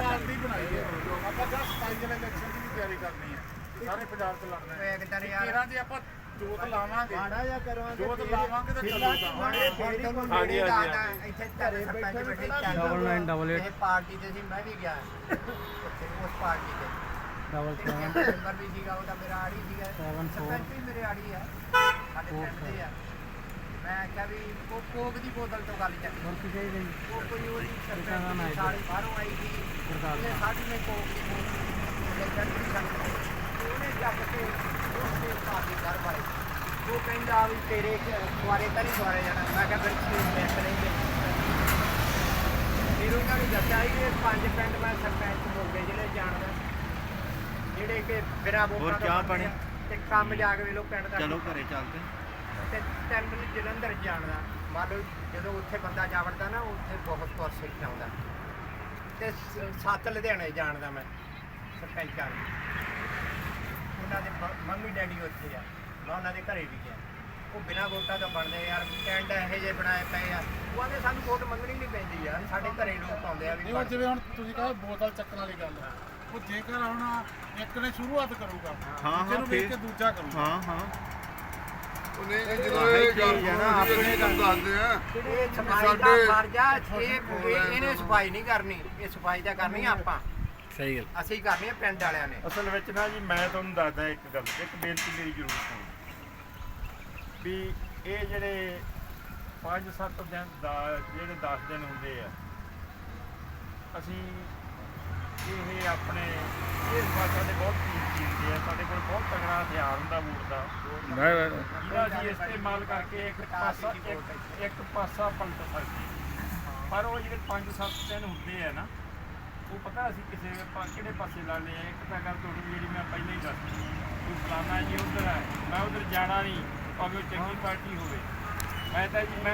ਆਪਾਂ ਜਸ 27 ਦੇ ਇਲੈਕਸ਼ਨ ਦੀ ਵੀ ਤਿਆਰੀ ਕਰਨੀ ਹੈ ਸਾਰੇ ਪੰਜਾਬ 'ਚ ਲੜਨਾ ਹੈ ਇੱਕ ਦਿਨ ਯਾਰ ਤੇਰਾਂ ਜੇ ਆਪਾਂ ਜੋਤ ਲਾਵਾਂਗੇ ਮਾੜਾ ਜਿਹਾ ਕਰਵਾਂਗੇ ਜੋਤ ਲਾਵਾਂਗੇ ਤੇ ਚੱਲੂਗਾ ਮਾੜੇ ਫੇਰ ਹੀ ਕੋਈ ਹਾਂਜੀ, ਹਾਂਜੀ, ਦਾਦਾ ਇੱਥੇ ਘਰੇ ਸਰਪੰਚ ਬੈਠੇ Double nine, double eight. ਇਹ ਪਾਰਟੀ ਤੇ ਸੀ ਮੈਂ ਵੀ ਗਿਆ ਉੱਥੇ ਉਸ ਪਾਰਟੀ ਤੇ ਡਬਲ ਤੇ ਮੈਂਬਰ ਵੀ ਸੀਗਾ ਉਹਦਾ ਮੇਰਾ ਆੜੀ ਸੀਗਾ ਮੇਰੇ ਆ ਸਾਡੇ ਪਿੰਡ ਦੇ ਆ ਮੈਂ ਕਿਹਾ ਵੀ ਉਹ ਕੋਕ ਦੀ ਬੋਤਲ ਤੋਂ ਗੱਲ ਚੱਲੀ। ਹੋਰ ਕੀ ਚਾਹੀਦਾ ਜੀ ਉਹ ਕੋਈ ਉਹਦੀ ਹੈ ਦੀ ਸਾਲੀ ਬਾਹਰੋਂ ਆਈ ਸੀ। ਉਹਨੇ ਸਾਡੀ ਨੇ ਕੋਕ ਦੀ ਬੋਤਲ ਚੱਲੀ। ਸਾਨੂੰ ਉਹਨੇ ਚੱਕ ਕੇ ਉਸਨੇ ਪਾਰਟੀ ਘਰ ਵਾਲੇ ਉਹ ਕਹਿੰਦਾ ਵੀ ਤੇਰੇ ਦੁਆਰੇ ਤਾਂ ਨਹੀਂ ਦੁਆਰੇ ਜਾਣਾ। ਮੈਂ ਕਿਹਾ ਫਿਰ ਕੀ ਉਹਨਾਂ ਨੂੰ ਦੱਸਿਆ ਸੀ ਕਿ ਪੰਜ ਪਿੰਡ ਮੈਂ ਸਰਪੰਚ ਮੋਗੇ ਜਿਹੜੇ ਜਾਣਦਾ। ਜਿਹੜੇ ਕਿ ਹੋਰ ਤੋਂ ਚਾਹ ਤੇ ਕੰਮ ਜਾ ਕੇ ਵੇਲੋ ਪਿੰਡ ਦਾ ਚਲੋ ਘਰੇ ਚੱਲਦੇ। ਤੇ ਤਿੰਨ ਨੂੰ ਜਲੰਧਰ ਜਾਣਦਾ ਮੰਨ ਲਓ ਜਦੋਂ ਉੱਥੇ ਬੰਦਾ ਜਾ ਵੜਦਾ ਨਾ ਉੱਥੇ ਬਹੁਤ ਕੁਛ ਸਿੱਖ ਆਉਂਦਾ। ਤੇ ਸ- ਸੱਤ ਲੁਧਿਆਣੇ ਜਾਣਦਾ ਮੈਂ। ਸਰਪੰਚਾਂ ਨੂੰ ਉਹਨਾਂ ਦੇ ਮ- ਮੰਮੀ ਡੈਡੀ ਉੱਥੇ ਆ। ਮੈਂ ਉਹਨਾਂ ਦੇ ਘਰੇ ਵੀ ਗਿਆ। ਉਹ ਬਿਨਾਂ ਵੋਟਾਂ ਤੋਂ ਬਣਦੇ ਯਾਰ ਕੈਂਡ ਇਹੋ ਜਿਹੇ ਬਣਾਏ ਪਏ ਆ। ਉਹ ਆਂਦੇ ਸਾਨੂੰ ਵੋਟ ਮੰਗਣੀ ਨਹੀਂ ਪੈਂਦੀ ਯਾਰ। ਸਾਡੇ ਘਰੇ ਲੋਕ ਆਉਂਦੇ ਆ ਵੀ ਨਹੀਂ ਉਹ ਜਿਵੇਂ ਹੁਣ ਤੁਸੀਂ ਕਹੋ ਬੋਤਲ ਚੱਕਣ ਵਾਲੀ ਗੱਲ ਹੈ ਉਹ ਜੇਕਰ ਹੁਣ ਇੱਕ ਨੇ ਸ਼ੁਰੂਆਤ ਕਰੂਗਾ ਹਾਂ, ਦੂਜੇ ਨੂੰ ਵੇਖ ਫਿਰ- ਕੇ ਦੂਜਾ ਕਰੂਗਾ। ਹਾਂ ਹਾਂ। ਇਹ ਹੈ ਸਫ਼ਾਈ ਦਾ ਸਾਡੇ- ਫਰਜ਼ ਇਹ ਇਹ- ਇਹਨੇ ਸਫ਼ਾਈ ਨਹੀਂ ਕਰਨੀ ਇਹ ਸਫ਼ਾਈ ਤਾਂ ਕਰਨੀ ਆ ਆਪਾਂ। ਸਹੀ ਗੱਲ। ਅਸੀਂ ਕਰਨੀ ਆ ਪਿੰਡ ਵਾਲਿਆਂ ਨੇ। ਅਸਲ ਵਿੱਚ ਨਾ ਜੀ ਮੈਂ ਤੁਹਾਨੂੰ ਦੱਸਦਾ ਇੱਕ ਗੱਲ ਇੱਕ ਬੇਨਤੀ ਮੇਰੀ ਜ਼ਰੂਰ ਸੁਣੋ। ਵੀ ਇਹ ਜਿਹੜੇ 5-7 ਦਿਨ ਦਾ ਜਿਹੜੇ 10 ਦਿਨ ਹੁੰਦੇ ਆ ਅਸੀਂ ਇਹ ਆਪਣੇ ਇਸ ਭਾਸ਼ਾ ਦੇ ਬਹੁਤ ਕੀਮਤੀ ਹੁੰਦੇ ਆ। ਸਾਡੇ ਕੋਲ ਬਹੁਤ ਤਗੜਾ ਹਥਿਆਰ ਹੁੰਦਾ ਵੋਟ ਦਾ। ਜਿਹਦਾ ਅਸੀਂ ਇਸਤੇਮਾਲ ਕਰਕੇ ਇੱਕ ਪਾਸਾ ਇੱਕ ਇੱਕ ਪਾਸਾ ਪਲਟ ਸਕਦੇ ਪਰ ਉਹ ਜਿਹੜੇ 5-7 ਦਿਨ ਹੁੰਦੇ ਆ ਨਾ ਉਹ ਪਤਾ ਅਸੀਂ ਕਿਸੇ ਪਾ- ਕਿਹੜੇ ਪਾਸੇ ਲਾਣੇ ਆ। ਇੱਕ ਤਾਂ ਗੱਲ ਤੁਹਾਡੀ ਜਿਹੜੀ ਮੈਂ ਪਹਿਲਾਂ ਹੀ ਦੱਸੀ ਕਿ ਫਲਾਣਾ ਜੀ ਉਧਰ ਹੈ ਮੈਂ ਉਧਰ ਜਾਣਾ ਨਹੀਂ ਭਾਵੇਂ ਉਹ ਚੰਗੀ ਪਾਰਟੀ ਹੋਵੇ। ਮੈਂ ਤਾਂ ਜੀ ਮੈਂ